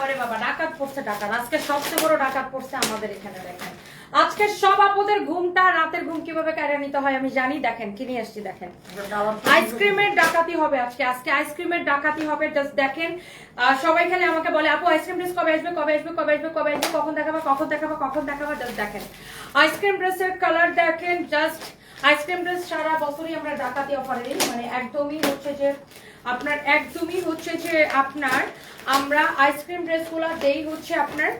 বাবারে বাবা, ডাকাত পড়ছে ডাকাত। আজকে সবচেয়ে বড় ডাকাত পড়ছে আমাদের এখানে, দেখেন। আজকে সব আপুদের ঘুমটা রাতের ঘুম কীভাবে কেড়ে নিতে হয় আমি জানি। দেখেন, কি নিয়ে আসছি, দেখেন। আইসক্রিমের ডাকাতি হবে আজকে আজকে আইসক্রিমের ডাকাতি হবে। জাস্ট দেখেন সবাই খালি আমাকে বলে, আপু, আইসক্রিম ড্রেস কবে আসবে কবে আসবে কবে আসবে কবে আসবে, কখন দেখাবে কখন দেখাবে কখন দেখাবে? জাস্ট দেখেন। আইসক্রিম ড্রেসের কালার দেখেন, জাস্ট আইসক্রিম ড্রেস সারা বছরই আমরা ডাকাতি অফারে দিই। মানে একদমই হচ্ছে যে আপনার একদমই হচ্ছে যে আপনার, আমরা আইসক্রিম ড্রেসগুলো দেই হচ্ছে আপনার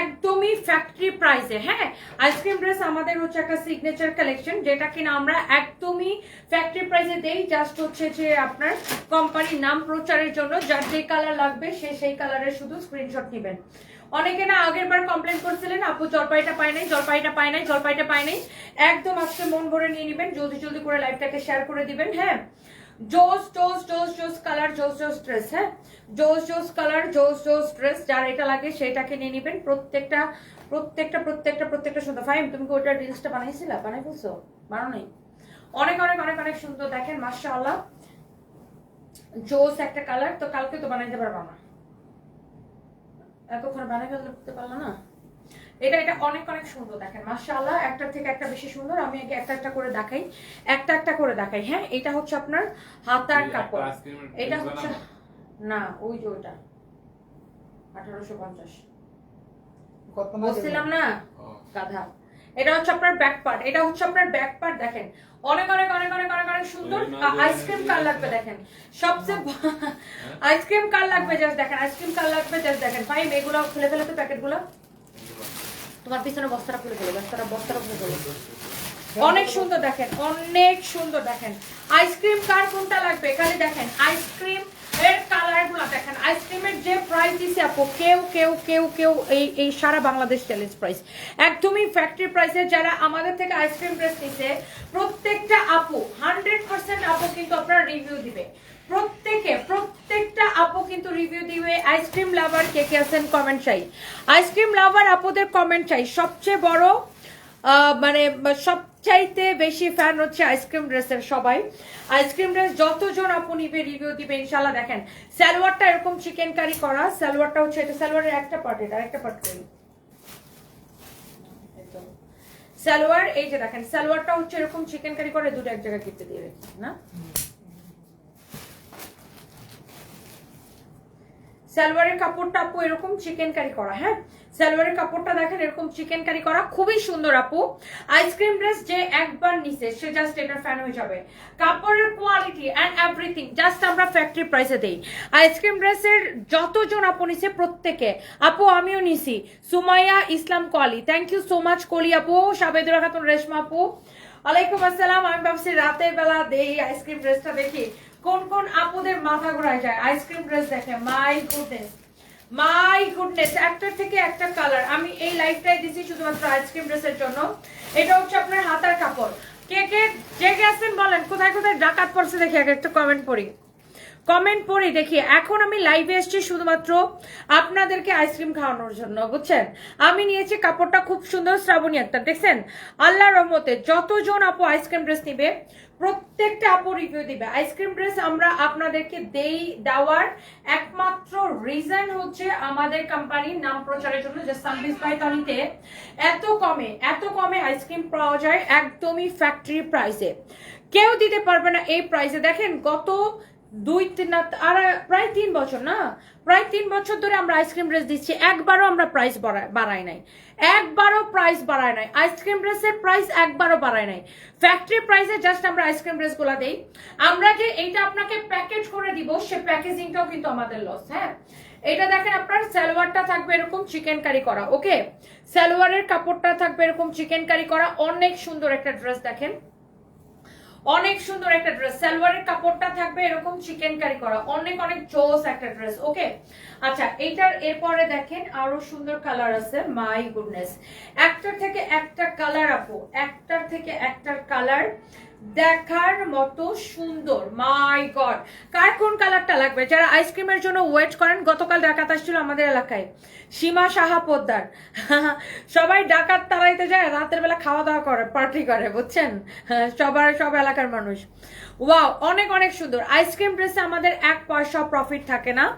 একদমই ফ্যাক্টরি প্রাইসে হ্যাঁ? আইসক্রিম ড্রেস আমাদের হচ্ছে একটা সিগনেচার কালেকশন যেটা কিনা আমরা একদমই ফ্যাক্টরি প্রাইসে দেই জাস্ট হচ্ছে যে আপনার কোম্পানির নাম প্রচারের জন্য, যার যে কালার লাগবে, সে সেই কালারের শুধু স্ক্রিনশট নেবেন। অনেকে না আগের বার কমপ্লেন করছিলেন, আপু, জলপাইটা পায় নাই, জলপাইটা পায় নাই, জলপাইটা পায় নাই। একদম আজকে মন ভরে নিয়ে নেবেন, জলদি জলদি করে লাইভটাকে শেয়ার করে দিবেন হ্যাঁ? জোস জোস জোস জোস কালার জোস জোস ড্রেস হ্যাঁ? জোস জোস কালার জোস জোস ড্রেস যার এটা লাগে সেটাকে নিয়ে নেবেন। প্রত্যেকটা প্রত্যেকটা প্রত্যেকটা প্রত্যেকটা সুন্দর ফাইম তুমি কি ওটা রিলসটা বানাইছিলা? বানাই ফেলছো? বানাও নাই? অনেক অনেক অনেক অনেক সুন্দর দেখেন, মাশাআল্লাহ। জোস একটা কালার তো কালকে তো বানাইতে পারবা না এতক্ষণ বানাই ফেলতে পারল না? এটা এটা অনেক অনেক সুন্দর দেখেন। মাশাআল্লাহ একটা থেকে একটা বেশি সুন্দর। আমি আগে একটা একটা করে দেখাই। একটা একটা করে দেখাই। হ্যাঁ এটা হচ্ছে আপনার হাতার কাপড়। এটা হচ্ছে না ওই যে ওইটা। আঠারোশো পঞ্চাশ। বলছিলাম না? গাধা। এটা হচ্ছে আপনার ব্যাক পার্ট এটা হচ্ছে আপনার ব্যাক পার্ট দেখেন। অনেক অনেক অনেক অনেক অনেক অনেক সুন্দর। আইসক্রিম কার লাগবে দেখেন। সবচেয়ে আইসক্রিম কার লাগবে জাস্ট দেখেন। আইসক্রিম কার লাগবে জাস্ট দেখেন। ভাই এগুলো খুলে ফেলে তো প্যাকেটগুলো। তোমার পিছনে বস্তাটা খুলে ফেলো, বস্তাটা বস্তাটা খুলে ফেলো। অনেক সুন্দর দেখেন, অনেক সুন্দর দেখেন। আইসক্রিম কার কোনটা লাগবে? খালি দেখেন, আইসক্রিম আইসক্রিমের যে প্রাইস দিছে আপু, কেউ কেউ কেউ কেউ এই এই সারা বাংলাদেশ প্রাইস একদমই ফ্যাক্টরি যারা আমাদের থেকে আইসক্রিম নিছে, প্রত্যেকটা আপু হান্ড্রেড পার্সেন্ট আপু কিন্তু আপনার রিভিউ দিবে। প্রত্যেকে, প্রত্যেকটা আপু কিন্তু রিভিউ দিবে। আইসক্রিম লাভার কে কে আছেন? কমেন্ট চাই। আইসক্রিম লাভার আপুদের কমেন্ট চাই। সবচেয়ে বড় মানে সবচাইতে বেশি ফ্যান হচ্ছে আইসক্রিম ড্রেসের সবাই। আইসক্রিম ড্রেস যতজন আপু নিবে রিভিউ দিবে ইনশাল্লাহ দেখেন, সালোয়ারটা এরকম চিকেন কারি করা। সালোয়ারটা হচ্ছে এটা সালোয়ারের একটা পার্ট এটা একটা পার্ট করি। সালোয়ার, এই যে দেখেন, সালোয়ারটা হচ্ছে এরকম চিকেন কারি করে, দুটো এক জায়গায় কেটে দিয়ে রেখেছি, না? সালোয়ারের কাপড়টা আপু এরকম চিকেন কারি করা হ্যাঁ? সালোয়ারের কাপড়টা দেখেন, এরকম চিকেন কারি করা, খুবই সুন্দর আপু। আইসক্রিম ড্রেস যে একবার নিছে, সে জাস্ট এটার ফ্যান হয়ে যাবে। কাপড়ের কোয়ালিটি অ্যান্ড এভরিথিং জাস্ট আমরা ফ্যাক্টরি প্রাইসে দিই। আইসক্রিম ড্রেসের যতজন আপু নিছে, প্রত্যেকে, আপু আমিও নিছি। সুমাইয়া ইসলাম কলি থ্যাংক ইউ সো মাচ কলি আপু, সাবেদুল খাতুন রেশমা আপু। ওয়ালাইকুম আসসালাম, আমি ভাবছি রাতের বেলা দেই আইসক্রিম ড্রেসটা দেখি। কোন কোন আপুদের মাথা ঘোরায় যায়? আইসক্রিম ড্রেস দেখে মাই গুডনেস মাই গুডনেস একটার থেকে একটা কালার আমি এই লাইফটাই দিছি শুধুমাত্র আইসক্রিম ড্রেসের জন্য। এটা হচ্ছে আপনার হাতার কাপড়। কে কে জেগে আছেন বলেন, কোথায় কোথায় ডাকাত পড়ছে দেখি, আগে একটা কমেন্ট পড়ি। কমেন্ট পড়ি, দেখি, এখন আমি লাইভে এসেছি শুধুমাত্র আপনাদেরকে আইসক্রিম খাওয়ানোর জন্য, বুঝছেন? আমি নিয়েছি কাপড়টা খুব সুন্দর শ্রাবণী একটা দেখছেন? আল্লাহ রহমতে যতজন আপু আইসক্রিম ড্রেস নিবে প্রত্যেকটা আপু রিভিউ দিবে। আইসক্রিম ড্রেস আমরা আপনাদেরকে দেই, দেওয়ার একমাত্র রিজন হচ্ছে আমাদের কোম্পানির নাম প্রচারের জন্য, যে সার্ভিস বাই তনিতে এত কমে এত কমে আইসক্রিম পাওয়া যায় একদমই ফ্যাক্টরি প্রাইসে কেউ দিতে পারবে না এই প্রাইসে দেখেন গত দুই তিন আর প্রায় তিন বছর না? প্রায় তিন বছর ধরে আমরা আইসক্রিম রেস দিচ্ছি, একবারও আমরা প্রাইস বাড়াই নাই। একবারও প্রাইস বাড়ায় নাই। আইসক্রিম ড্রেসের প্রাইস একবারও বাড়ায় নাই। ফ্যাক্টরি প্রাইসে জাস্ট আমরা আইসক্রিম ড্রেসগুলা দেই। আমরা যে এইটা আপনাকে প্যাকেজ করে দিব, সে প্যাকেজিংটাও কিন্তু আমাদের লস হ্যাঁ? এটা দেখেন আপনার সালোয়ারটা থাকবে এরকম চিকেন কারি করা ওকে সালোয়ারের কাপড়টা থাকবে এরকম চিকেন কারি করা, অনেক সুন্দর একটা ড্রেস দেখেন। অনেক সুন্দর একটা ড্রেস সালোয়ারের কাপড়টা থাকবে এরকম চিকেন কারি করা। অনেক অনেক জোস একটা ড্রেস ওকে আচ্ছা এইটার এরপরে দেখেন আরও সুন্দর কালার আছে মাই গুডনেস একটার থেকে একটা কালার আপু, একটার থেকে একটার কালার দেখার মতো সুন্দর। মাই গড কার কোন কালারটা লাগবে? যারা আইসক্রিমের জন্য ওয়েট করেন, গতকাল ডাকাত আসছিল আমাদের এলাকায়। সীমা সাহা পোদ্দার। সবাই ডাকাত তাড়াইতে যায়, রাতের বেলা খাওয়া দাওয়া করে পার্টি করে, বুঝছেন? সবার, সব এলাকার মানুষ। ওয়াও অনেক অনেক সুন্দর। আইসক্রিম ড্রেসে আমাদের এক পয়সা প্রফিট থাকে না।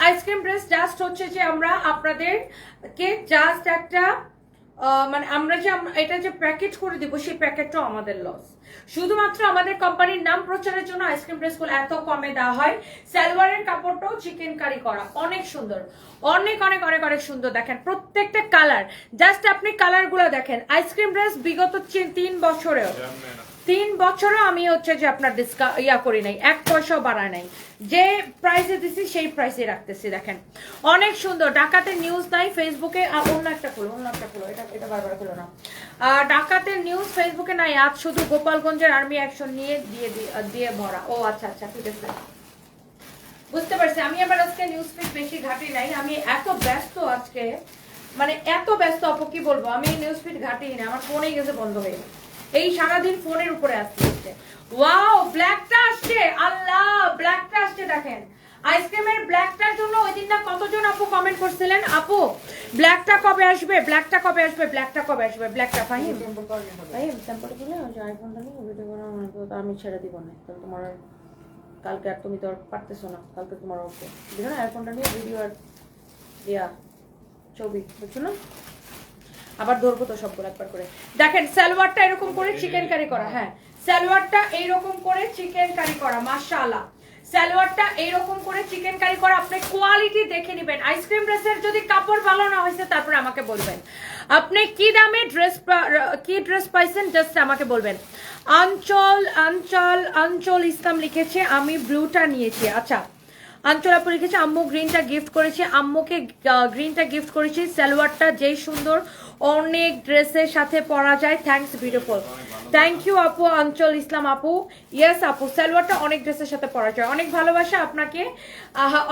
আইসক্রিম ড্রেস জাস্ট হচ্ছে যে আমরা আপনাদেরকে জাস্ট একটা মানে আমরা যে এটা যে প্যাকেট করে দিব, সেই প্যাকেটটাও আমাদের লস শুধুমাত্র আমাদের কোম্পানির নাম প্রচারের জন্য আইসক্রিম ড্রেসগুলো এত কমে দেওয়া হয়। সালোয়ারের কাপড়টাও চিকেন কারি করা। অনেক সুন্দর। অনেক অনেক অনেক অনেক সুন্দর। দেখেন, প্রত্যেকটা কালার জাস্ট আপনি কালারগুলো দেখেন। আইসক্রিম ড্রেস বিগত তিন বছরেও। তিন বছরও আমি হচ্ছে যে আপনার ডিসকা ইয়া করি নাই, এক পয়সাও বাড়ায় নাই। যে প্রাইসে দিছি, সেই প্রাইসে রাখতেছি, দেখেন। অনেক সুন্দর ডাকাতে নিউজ নাই ফেসবুকে অন্য একটা খুলো, অন্য একটা খুলো, এটা এটা বারবার খুলো না। ডাকাতের নিউজ ফেসবুকে নাই, আজ শুধু গোপালগঞ্জের আর্মি অ্যাকশন নিয়ে দিয়ে দিয়ে- ভরা ও আচ্ছা আচ্ছা ঠিক আছে। বুঝতে পারছি, আমি আবার আজকে নিউজ ফিড বেশি ঘাটি নাই, আমি এত ব্যস্ত আজকে। মানে এত ব্যস্ত, আপু, কি বলব? আমি নিউজ ফিড ঘাটি না, আমার ফোনেই গেছে বন্ধ হয়ে গেছে। এই সারাদিন ফোনের উপরে আসতে হচ্ছে। ওয়াও ব্ল্যাকটা আসছে। আল্লাহ ব্ল্যাকটা আসছে দেখেন। আইসক্রিমের ব্ল্যাকটার জন্য ওই দিন না কতজন আপু কমেন্ট করছিলেন? আপু ব্ল্যাকটা কবে আসবে? ব্ল্যাকটা কবে আসবে? ব্ল্যাকটা কবে আসবে? ব্ল্যাকটা ফাহিম ফাহিম স্যাম্পল দিলে আইফোনটা নিয়ে ভিডিও করা তো আমি ছেড়ে দিব না। তাহলে তোমার কালকে আর তুমি তো আর পারতেছো না। কালকে তোমার ওকে। বুঝো না? আইফোনটা নিয়ে ভিডিও আর ইয়া ছবি বুঝছ না? আবার ধরবো তো সবগুলো একবার করে। দেখেন সালোয়ারটা এরকম করে চিকেন কারি করা হ্যাঁ। সালোয়ারটা এইরকম করে চিকেন কারি করা মাশাআল্লাহ। সালোয়ারটা এইরকম করে চিকেন কারি করা আপনি কোয়ালিটি দেখে নেবেন। আইসক্রিম ড্রেসের যদি কাপড় ভালো না হয়েছে তারপরে আমাকে বলবেন। আপনি কি দামে ড্রেস কি ড্রেস পাইছেন জাস্ট আমাকে বলবেন। আঞ্চল আঞ্চল আঞ্চল ইসলাম লিখেছে আমি ব্লুটা নিয়েছি। আচ্ছা আঞ্চল আপু লিখেছে আম্মু গ্রিনটা গিফট করেছে আম্মুকে গ্রিনটা গিফট করেছি সালোয়ারটা যেই সুন্দর অনেক ড্রেসের সাথে পরা যায়। থ্যাঙ্কস বিউটিফুল থ্যাংক ইউ আপু, অঞ্চল ইসলাম আপু। ইয়েস আপু, সালোয়ারটা অনেক ড্রেসের সাথে পরা যায়। অনেক ভালোবাসা আপনাকে।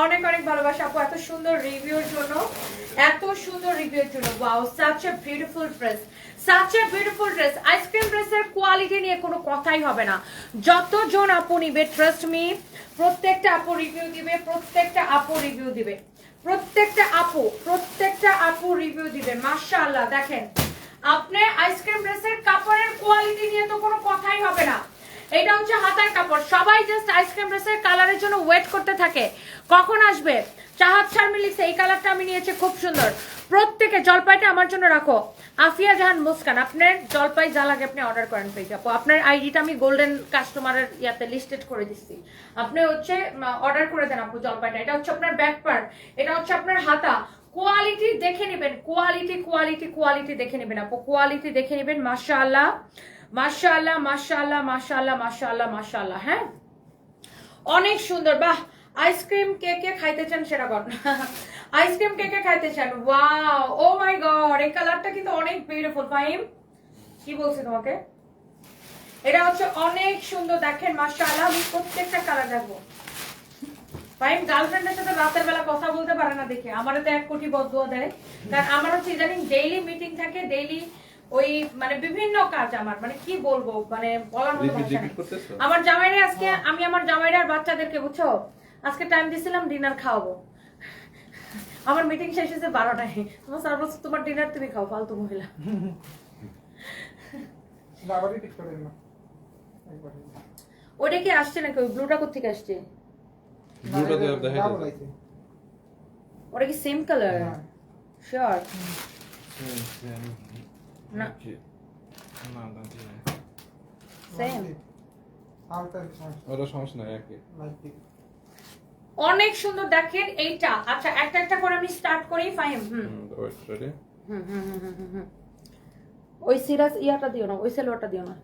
অনেক অনেক ভালোবাসা আপু। এত সুন্দর রিভিউর জন্য। এত সুন্দর রিভিউর জন্য। Wow such a beautiful dress such a beautiful dress ice cream ড্রেসের কোয়ালিটি নিয়ে কোনো কথাই হবে না। যতজন আপু নিবে ট্রাস্ট মি প্রত্যেকটা আপু রিভিউ দিবে, প্রত্যেকটা আপু রিভিউ দিবে। প্রত্যেকটা আপু প্রত্যেকটা আপু রিভিউ দিবে, মাশাআল্লাহ, দেখেন। আপনি আইসক্রিম ড্রেসের কাপড়ের কোয়ালিটি নিয়ে তো কোনো কথাই হবে না। এটা হচ্ছে হাতার কাপড়। সবাই জাস্ট আইসক্রিম ড্রেসের কালারের জন্য ওয়েট করতে থাকে। কখন আসবে? চাহাত শারমিন লিখছে এই কালারটা আমি নিয়েছি, খুব সুন্দর। প্রত্যেকে জলপাইটা আমার জন্য রাখো। আফিয়া জাহান মুস্কান, আপনার জলপাই যা লাগে আপনি অর্ডার করেন পেয়ে যাব। আপনার আইডিটা আমি গোল্ডেন কাস্টমারের ইয়াতে লিস্টেড করে দিচ্ছি। আপনি হচ্ছে অর্ডার করে দেন আপু জলপাইটা। এটা হচ্ছে আপনার ব্যাক পার্ট এটা হচ্ছে আপনার হাতা। কোয়ালিটি দেখে নেবেন কোয়ালিটি কোয়ালিটি কোয়ালিটি দেখে নেবেন আপু। কোয়ালিটি দেখে নেবেন, মাশাআল্লাহ। মাশাআল্লাহ মাশাআল্লাহ মাশাআল্লাহ মাশাআল্লাহ মাশাআল্লাহ হ্যাঁ? অনেক সুন্দর, বাহ! আইসক্রিম কে কে খাইতে চান সেটা কর আইসক্রিম কে কে খাইতে চান। ওয়াও ও মাই গড এই কালারটা কিন্তু অনেক বিউটিফুল ফাহিম কি বলছি তোমাকে? এটা হচ্ছে অনেক সুন্দর দেখেন মাশাআল্লাহ আমি প্রত্যেকটা কালার দেখব। ফাহিম গার্লফ্রেন্ডের সাথে রাতের বেলা কথা বলতে পারে না দেখে। আমারও তো এক কোটি বদুয়া দেয় কারণ আমার হচ্ছে ইদানিং ডেইলি মিটিং থাকে ডেইলি ওই মানে বিভিন্ন কাজ আমার। মানে কি বলব মানে বলার মতো? আমার জামাইরে আজকে আমি আমার জামাইরা আর বাচ্চাদেরকে বুঝছ? আজকে টাইম দিছিলাম ডিনার খাওয়াবো। আমার মিটিং শেষ হয়েছে বারোটায়। তোমার স্যার বলছে তোমার ডিনার তুমি খাও ফালতু মহিলা। ওইটা কি আসছে নাকি? ওই ব্লুটা কোথেকে আসছে? ওটা কি সেম কালার হ্যাঁ। শিওর না। না না দিয়ে না। সেম ওটা সমস্যা নাই একই অনেক সুন্দর দেখেন এইটা। আচ্ছা একটা একটা করে আমি স্টার্ট করি ফাইম হুম। ওই সিরাস ইয়াটা দিও না ওই সেলোয়ারটা দিও না।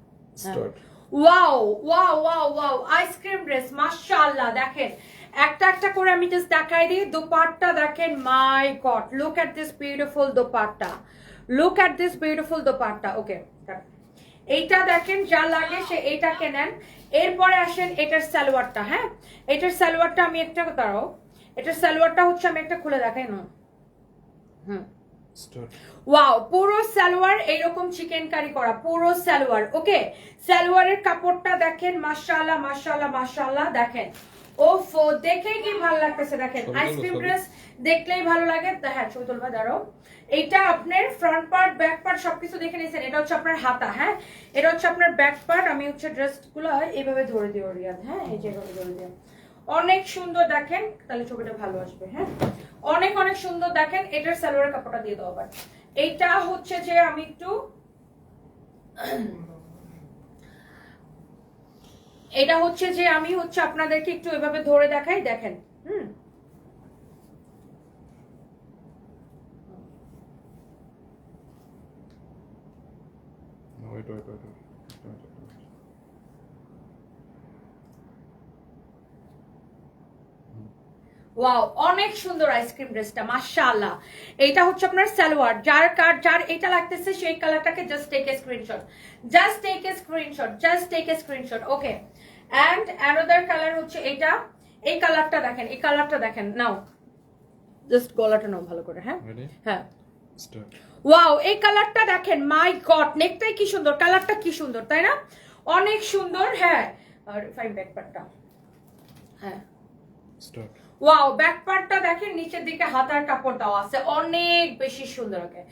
Wow wow wow wow ice cream dress মাশাআল্লাহ দেখেন। একটা একটা করে আমি জাস্ট দেখাই দিই দোপাট্টা দেখেন my god look at this beautiful dupatta. Look at this beautiful dupatta okay এইটা দেখেন যা লাগে সে এইটাকে নেন। এরপরে আসেন এটার সালোয়ারটা হ্যাঁ? এটার সালোয়ারটা আমি একটা দাঁড়াও। এটার সালোয়ারটা হচ্ছে আমি একটা খুলে দেখাই না। হুম। ওয়াও পুরো সালোয়ার এইরকম চিকেন কারি করা পুরো সালোয়ার ওকে? সালোয়ারের কাপড়টা দেখেন মাশাআল্লাহ মাশাআল্লাহ মাশাআল্লাহ দেখেন। ওফ দেখেই কি ভালো লাগতেছে দেখেন। আইসক্রিম ড্রেস দেখলেই ভালো লাগে। হ্যাঁ ছবি তুলবা দাঁড়াও। এইটা আপনার ফ্রন্ট পার্ট ব্যাক পার্ট সবকিছু দেখে নিয়েছেন। এটা হচ্ছে আপনার হাতা হ্যাঁ? এটা হচ্ছে আপনার ব্যাক পার্ট আমি হচ্ছে ড্রেসগুলো এইভাবে ধরে দিও রিয়াদ হ্যাঁ? এই যে এভাবে ধরে দিও অনেক সুন্দর দেখেন তাহলে ছবিটা ভালো আসবে হ্যাঁ? অনেক অনেক সুন্দর দেখেন এটার সালোয়ারের কাপড়টা দিয়ে দাও আবার। এইটা হচ্ছে যে আমি একটু এটা হচ্ছে যে আমি হচ্ছে আপনাদেরকে একটু এভাবে ধরে দেখাই দেখেন। হুম. ওয়াও অনেক সুন্দর আইসক্রিম ড্রেসটা মাশাআল্লাহ। এইটা হচ্ছে আপনার সালোয়ার। যার কার যার এটা লাগতেছে সেই কালারটাকে just take a screenshot just take a screenshot just take a screenshot okay and another colour হচ্ছে এটা। এই কালারটা দেখেন এই কালারটা দেখেন নাও। জাস্ট গলাটা নাও ভালো করে হ্যাঁ? হ্যাঁ. ওয়াও এই কালারটা দেখেন মাই গড নেকটাই কি সুন্দর কালারটা কি সুন্দর তাই না? অনেক সুন্দর হ্যাঁ। আর ফাইন ব্যাকপ্যাকটা হ্যাঁ। Start. ওয়াও ব্যাক পার্টটা দেখেন, নিচের দিকে হাতার কাপড় দেওয়া আছে, অনেক বেশি সুন্দর ওকে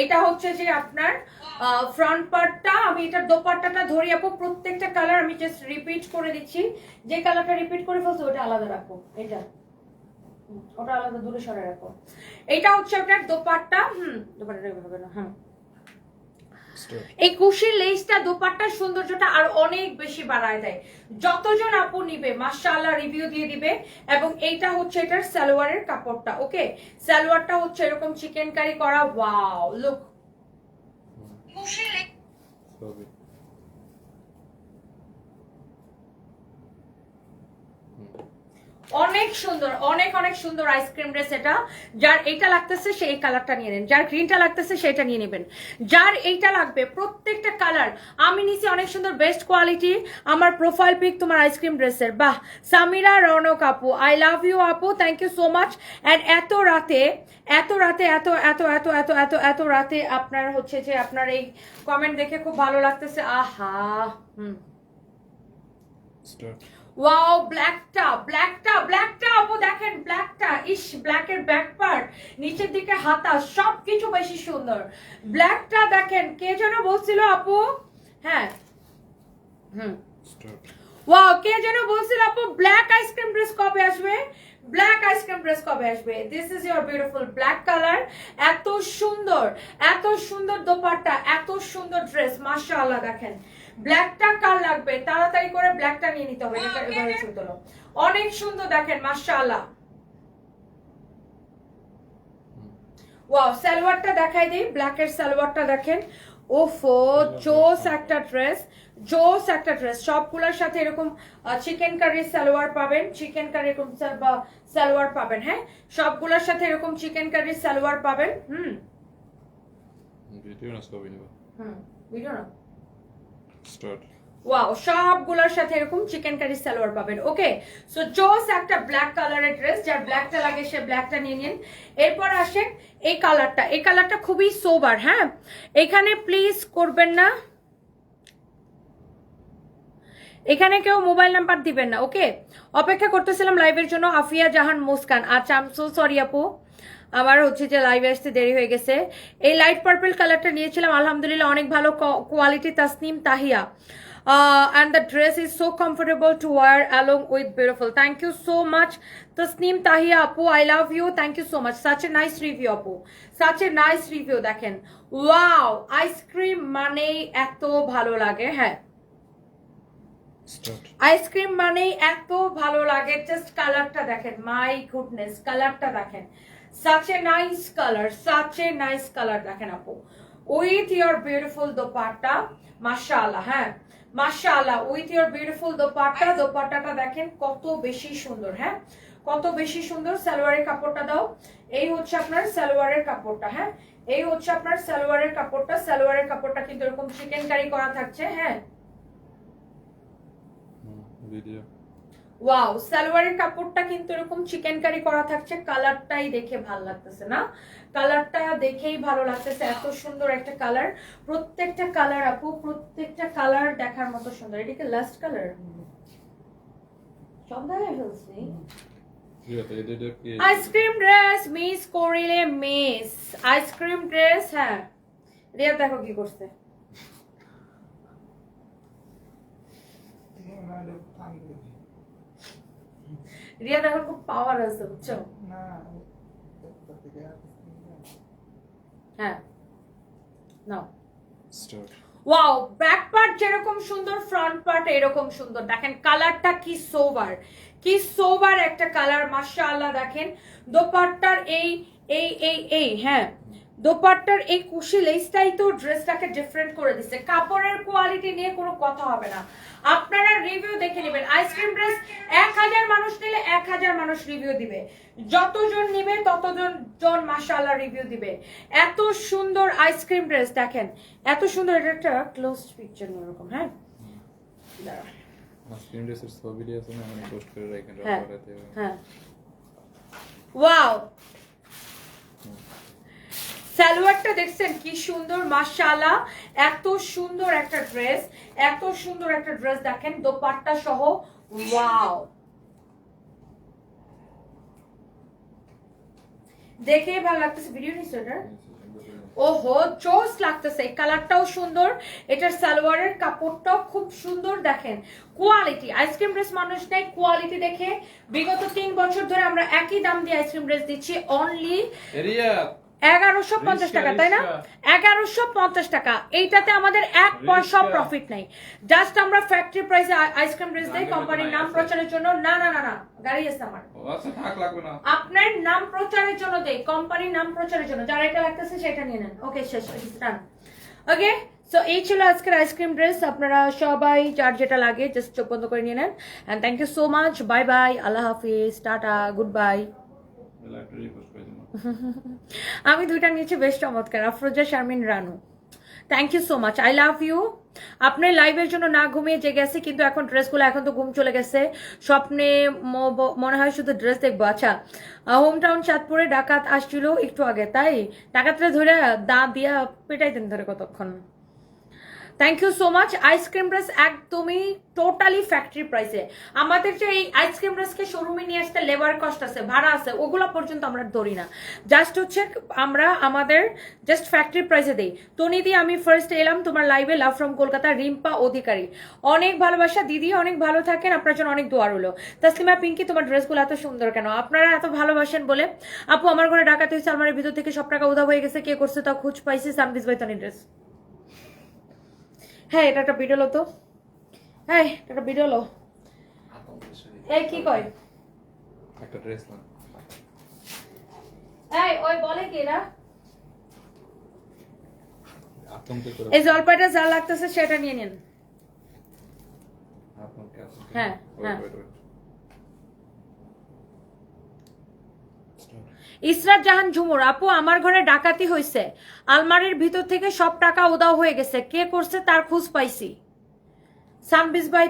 এটা হচ্ছে যে আপনার ফ্রন্ট পার্টটা আমি এটার দোপাট্টাটা ধরে আপু প্রত্যেকটা কালার আমি জাস্ট রিপিট করে দিচ্ছি। যে কালারটা রিপিট করে ফেলছো, ওটা আলাদা রাখো এটা। ওটা আলাদা দূরে সরে রাখো এটা হচ্ছে আপনার দোপাট্টা, হুম না হ্যাঁ. এই কুশির লেসটা দোপাট্টার সৌন্দর্যটা আর অনেক বেশি বাড়ায় দেয়। যতজন আপু নিবে মাশাআল্লাহ রিভিউ দিয়ে দিবে এবং এইটা হচ্ছে এটার সালোয়ারের কাপড়টা ওকে সালোয়ারটা হচ্ছে এরকম চিকেন কারি করা ওয়াও লুক Slowly. অনেক সুন্দর, অনেক অনেক সুন্দর আইসক্রিম ড্রেস এটা। যার এইটা লাগতেছে সেই কালারটা নিয়ে নেন। যার গ্রিনটা লাগতেছে সেটা নিয়ে নেবেন। যার এইটা লাগবে, প্রত্যেকটা কালার আমি নিচে অনেক সুন্দর বেস্ট কোয়ালিটি আমার প্রোফাইল পিক তোমার আইসক্রিম ড্রেসের বাহ, সামিরা রনক আপু আই লাভ ইউ আপু thank you so much and এত রাতে এত রাতে, এত এত এত এত এত এত রাতে আপনার হচ্ছে যে আপনার এই কমেন্ট দেখে খুব ভালো লাগতেছে। আহা, হুম. ওয়াও ব্ল্যাকটা ব্ল্যাকটা ব্ল্যাকটা আপু দেখেন ব্ল্যাকটা ইস ব্ল্যাকের ব্যাক পার্ট নিচের দিকে হাতা সবকিছু বেশি সুন্দর। ব্ল্যাকটা দেখেন কে যেন বলছিল আপু? হ্যাঁ। হুম. ওয়াও কে যেন বলছিল আপু? ব্ল্যাক আইসক্রিম ড্রেস কবে আসবে? ব্ল্যাক আইসক্রিম ড্রেস কবে আসবে? This is your beautiful black colour এত সুন্দর এত সুন্দর দোপাট্টা এত সুন্দর ড্রেস মাশাআল্লাহ দেখেন। ব্ল্যাকটা কার লাগবে? তাড়াতাড়ি করে ব্ল্যাকটা নিয়ে নিতে হবে এটা অনেক সুন্দর দেখেন মাশাআল্লাহ। ওয়াও সালোয়ারটা দেখাই দিই ব্ল্যাকের সালোয়ারটা দেখেন। ওফো জোস একটা ড্রেস জোস একটা ড্রেস। সবগুলোর সাথে এরকম চিকেন কারি সালোয়ার পাবেন চিকেন কারি এরকম বা সালোয়ার পাবেন হ্যাঁ? সবগুলোর সাথে এরকম চিকেন কারি সালোয়ার পাবেন হুম? slowly nu. হুম ভিডিও না। Start. ওয়াও সবগুলোর সাথে এরকম চিকেন কারি সালোয়ার পাবেন ওকে সো জোস একটা ব্ল্যাক কালারের ড্রেস যার ব্ল্যাকটা লাগে সে ব্ল্যাকটা নিয়ে নিন। এরপর আসেন এই কালারটা এই কালারটা খুবই সোবার হ্যাঁ? এখানে প্লিজ করবেন না। এখানে কেউ মোবাইল নাম্বার দিবেন না, ওকে? অপেক্ষা করতেছিলাম লাইভের জন্য আফিয়া জাহান মুস্কান। আচ্ছা আম সো সরি আপু। আমার হচ্ছে যে লাইভে আসতে দেরি হয়ে গেছে। এই লাইট পার্পল কালারটা নিয়েছিলাম, আলহামদুলিল্লাহ অনেক ভালো quality Tasnim Tahiya. And the dress is so comfortable to wear along with beautiful thank you so much Tasnim Tahiya আপু। I love you thank you so much such a nice review আপু। Such a nice review দেখেন। Wow ice cream মানেই এত ভালো লাগে হ্যাঁ. Ice cream মানেই এত ভালো লাগে জাস্ট কালারটা দেখেন মাই গুডনেস কালারটা দেখেন। Such a nice colour such a nice colour দেখেন আপু। উইথ ইয়োর বিউটিফুল দোপাট্টা, মাশাআল্লাহ হ্যাঁ। মাশাআল্লাহ উইথ ইয়োর বিউটিফুল দোপাট্টা, দোপাট্টাটা দেখেন কত বেশি সুন্দর হ্যাঁ। কত বেশি সুন্দর সালোয়ারের কাপড়টা দাও। এই হচ্ছে আপনার সালোয়ারের কাপড়টা হ্যাঁ। এই হচ্ছে আপনার সালোয়ারের কাপড়টা। সালোয়ারের কাপড়টা কিন্তু এরকম চিকেন কারি করা থাকছে হ্যাঁ। Video. ওয়াও সালোয়ারের কাপড়টা কিন্তু এরকম চিকেন কারি করা থাকছে। কালারটাই দেখে ভালো লাগতেছে না? কালারটা দেখেই ভালো লাগতেছে। এত সুন্দর একটা কালার প্রত্যেকটা কালার আপু প্রত্যেকটা কালার দেখার মতো সুন্দর। এটাকে লাস্ট কালার সব ফেলছি. আইসক্রিম ড্রেস মিস করিলে মিস আইসক্রিম ড্রেস হ্যাঁ। রিয়া দেখো কি করছে। রিয়া এখন খুব পাওয়ার আছে বুঝছ? হ্যাঁ। নাও। স্টার্ট ওয়াও ব্যাক পার্ট যেরকম সুন্দর ফ্রন্ট পার্ট এরকম সুন্দর। দেখেন কালারটা কি সোবার কি সোবার একটা কালার মাশাআল্লাহ দেখেন। দোপাট্টার এই এই এই এই হ্যাঁ। দোপাট্টার এই কুশি লেসটাই তো ড্রেসটাকে ডিফারেন্ট করে দিচ্ছে কাপড়ের কোয়ালিটি নিয়ে কোনো কথা হবে না। আপনারা রিভিউ দেখে নেবেন। আইসক্রিম ড্রেস এক হাজার মানুষ নিলে এক হাজার মানুষ রিভিউ দিবে। যতজন নিবে ততজন জন মাশাআল্লাহ রিভিউ দিবে। এত সুন্দর আইসক্রিম ড্রেস দেখেন। এত সুন্দর এটা একটা ক্লোজ পিকচার এরকম হ্যাঁ? দাঁড়া। স্ক্রিন ড্রেসের ছবি দিয়ে আছে না আমি পোস্ট করে রাখেন হ্যাঁ রাখতে হ্যাঁ ওয়াও সালোয়ারটা দেখছেন কি সুন্দর, মাশাআল্লাহ। এত সুন্দর একটা ড্রেস এত সুন্দর একটা ড্রেস দেখেন, দোপাট্টা সহ। ওয়াও। দেখে ভালো লাগতেছে ভিডিও এটা? ওহো, চোস লাগতেছে কালারটাও সুন্দর। এটার সালোয়ারের কাপড়টাও খুব সুন্দর দেখেন। কোয়ালিটি আইসক্রিম ড্রেস মানুষ নেই কোয়ালিটি দেখে। বিগত তিন বছর ধরে আমরা একই দাম দিয়ে আইসক্রিম ড্রেস দিচ্ছি অনলি এগারোশো পঞ্চাশ টাকা তাই না? এগারোশো পঞ্চাশ টাকা। এইটাতে আমাদের এক পয়সা। প্রফিট নাই। জাস্ট আমরা ফ্যাক্টরি প্রাইসে আইসক্রিম ড্রেস দিই কোম্পানির নাম প্রচারের জন্য না না না না গাড়ি আছে আমার। আচ্ছা আপনার নাম প্রচারের জন্য দেই কোম্পানির নাম প্রচারের জন্য। যারা এটা লাগতেছে সেটা নিয়ে নেন। ওকে শেষ ডান ওকে সো এই ছিল আজকের আইসক্রিম ড্রেস আপনারা সবাই যার যেটা লাগে জাস্ট চোখ বন্ধ করে নিয়ে নেন। And thank you so much bye bye আল্লাহ হাফিজ। টাটা গুড বাই আমি দুইটা নিয়েছি বেশ চমৎকার, Afroza, Sharmin, Ranu. Thank you so much I love you আপনার লাইভের জন্য না ঘুমিয়ে যে গেছে কিন্তু এখন ড্রেসগুলো, এখন তো ঘুম চলে গেছে। স্বপ্নে মনে হয় শুধু ড্রেস দেখব। আচ্ছা হোম টাউন চাঁদপুরে ডাকাত আসছিল একটু আগে, তাই? ডাকাতরা ধরে, দা দিয়া পেটাইতেন ধরে কতক্ষণ? Thank you so much ice cream dress একদমই টোটালি ফ্যাক্টরি প্রাইসে আমাদের যে এই আইসক্রিম ড্রেসকে শোরুমে নিয়ে আসতে লেবার কস্ট আছে, ভাড়া আছে, ওগুলো পর্যন্ত আমরা ধরি না। জাস্ট হচ্ছে আমরা আমাদের জাস্ট ফ্যাক্টরি প্রাইসে দিই। তনি দিয়ে আমি ফার্স্ট এলাম তোমার লাইভে লাভ ফ্রম কলকাতা রিম্পা অধিকারী অনেক ভালোবাসা, দিদি অনেক ভালো থাকেন, আপনার জন্য অনেক দোয়া রইল। তাসলিমা পিঙ্কি তোমার ড্রেসগুলো এত সুন্দর কেন? আপনারা এত ভালোবাসেন বলে আপু, আমার ঘরে ডাকাতে হয়েছে আমার ভিতর থেকে সব টাকা উধাও হয়ে গেছে, কে করছে তা খুঁজ পাইছি বাই তনি ড্রেস হ্যাঁ এটা একটা ভিডিও তো। হ্যাঁ এটা একটা ভিডিও লো। এই কি কয়? একটা ড্রেস না এই ওই বলে কি না এই জলপাইটা যা লাগতেছে সেটা নিয়ে নিন। হ্যাঁ, হ্যাঁ। ইসরাত জাহান ঝুমুর, আপু, আমার ঘরে ডাকাতি হয়েছে আলমারির ভিতর থেকে সব টাকা উদাও হয়ে গেছে। কে করছে তার খোঁজ পাইছি। বাই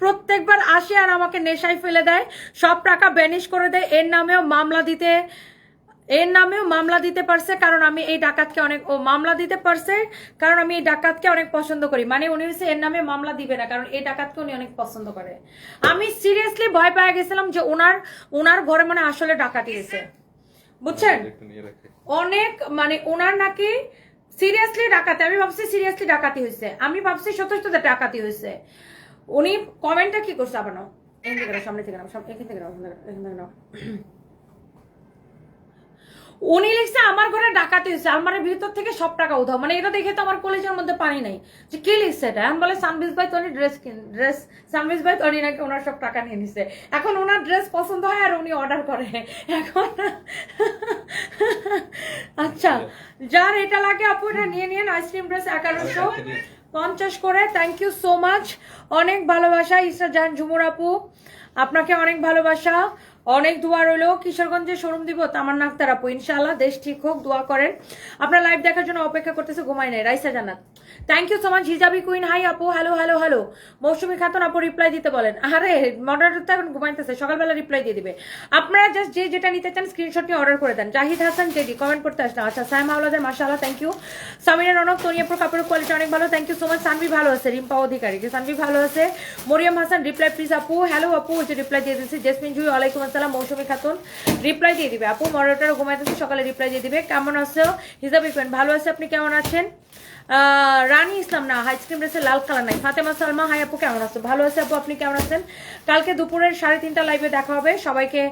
প্রত্যেকবার আসে আর আমাকে নেশায় ফেলে দেয়। সব টাকা ব্যানিশ করে দেয়। এর নামেও মামলা দিতে এর নামেও মামলা দিতে পারছে কারণ আমি এই ডাকাতকে অনেক ও মামলা দিতে পারছে কারণ আমি এই ডাকাতকে অনেক পছন্দ করি। মানে উনি হচ্ছে এর নামে মামলা দিবে না কারণ এই ডাকাতকে উনি অনেক পছন্দ করে। আমি সিরিয়াসলি ভয় পেয়ে গেছিলাম যে ওনার ওনার ঘরে মানে আসলে ডাকাতি গেছে বুঝছেন? অনেক মানে ওনার নাকি সিরিয়াসলি ডাকাতি আমি ভাবছি সিরিয়াসলি ডাকাতি হয়েছে। আমি ভাবছি সত্য ডাকাতি হয়েছে। উনি কমেন্টটা কি করছে? আবার নাও। এখান থেকে সামনে থেকে নাও এখান থেকে নাও, এখান থেকে নাও। উনি লিখছে, আমার ঘরে ডাকাতি হয়েছে, আমার ভিতর থেকে সব টাকা উধাও। মানে এটা দেখে তো আমার কলেজের মধ্যে পানি নাই। যে কি লিখছে এটা? এখন বলে, সানবিজ ভাই তনি ড্রেস ড্রেস, সানবিজ ভাই তনি নাকি ওনার সব টাকা নিয়ে নিছে। এখন ওনার ড্রেস পছন্দ হয় আর উনি অর্ডার করে। এখন আচ্ছা যার এটা লাগে আপু, এটা নিয়ে নিন, আইসক্রিম ড্রেস এগারোশো পঞ্চাশ করে। থ্যাংক ইউ সো মাচ অনেক ভালোবাসা ইসরা জান ঝুমুর আপু। আপনাকে অনেক ভালোবাসা। অনেক দোয়া রইল। কিশোরগঞ্জে শোরুম দিব তামার নাক্তার আপু। ইনশাআল্লাহ দেশ ঠিক হোক, দোয়া করেন। আপনার লাইভ দেখার জন্য অপেক্ষা করতেছে ঘুমাই নাই। Raisa Jannat. Thank you so much hijabi queen hi আপু hello hello hello Mousumi Khatun আপু রিপ্লাই দিতে বলেন। আরে মডারেটর তো এখন ঘুমাইতেছে, সকালবেলা রিপ্লাই দিয়ে দিবে। আপনারা জাস্ট যে যেটা নিতে চান স্ক্রিনশট নিয়ে অর্ডার করে দেন। জাহিদ হাসান, জেডি কমেন্ট করতে আসলাম। আচ্ছা সাইম আওলাদের, মাশাআল্লাহ থ্যাংক ইউ সামিনা রনক তনিয়াপুর কাপড়ের কোয়ালিটি অনেক ভালো। Thank you so much Sanvi ভালো আছে, রিম্পা অধিকারী। সানভি ভালো আছে? মরিয়াম হাসান রিপ্লাই প্লিজ আপু। হ্যালো আপু যে রিপ্লাই দিয়ে দিচ্ছি জেসমিন জুই ওয়ালাইকুম আসসালাম মৌসুমি খাতুন। রিপ্লাই দিয়ে দিবে। আপু মরটার ঘুমাইতেছে, সকালে রিপ্লাই দিয়ে দিবে। কেমন আছো? হিসাব ইফেন, ভালো আছে আপনি? কেমন আছেন? রানী ইসলাম, না আইসক্রিম ড্রেসের লাল কালার নাই। ফাতেমা সালমা, হাই আপু, কেমন আছো? ভালো আছে আপু, আপনি কেমন আছেন? কালকে দুপুরের সাড়ে তিনটা লাইভে দেখা হবে। সবাইকে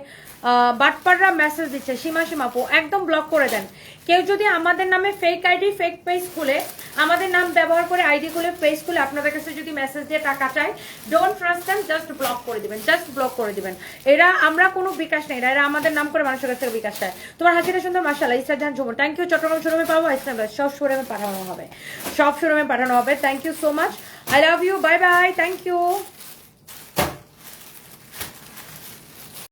বাটপাররা মেসেজ দিচ্ছে, সীমা সীমা একদম ব্লক করে দেন। কেউ যদি আমাদের নামে ফেক আইডি ফেক পেজ খুলে, আমাদের নাম ব্যবহার করে আইডি খুলে পেজ খুলে আপনাদের কাছে যদি মেসেজ দিয়ে টাকা চায় don't trust then just block করে দিবেন জাস্ট ব্লক করে দিবেন। এরা, আমরা কোনো বিকাশ নেই, এরা আমাদের নাম করে মানুষের কাছ থেকে বিকাশ চায়। তোমার হাসিটা সুন্দর মাসাল্লাহ ইসা জাহান ঝুমন থ্যাংক ইউ চট্টগ্রাম শোরুমে পাবো ইসলাম সব শোরুমে পাঠানো হবে। সব শোরুমে পাঠানো হবে। Thank you so much I love you bye bye thank you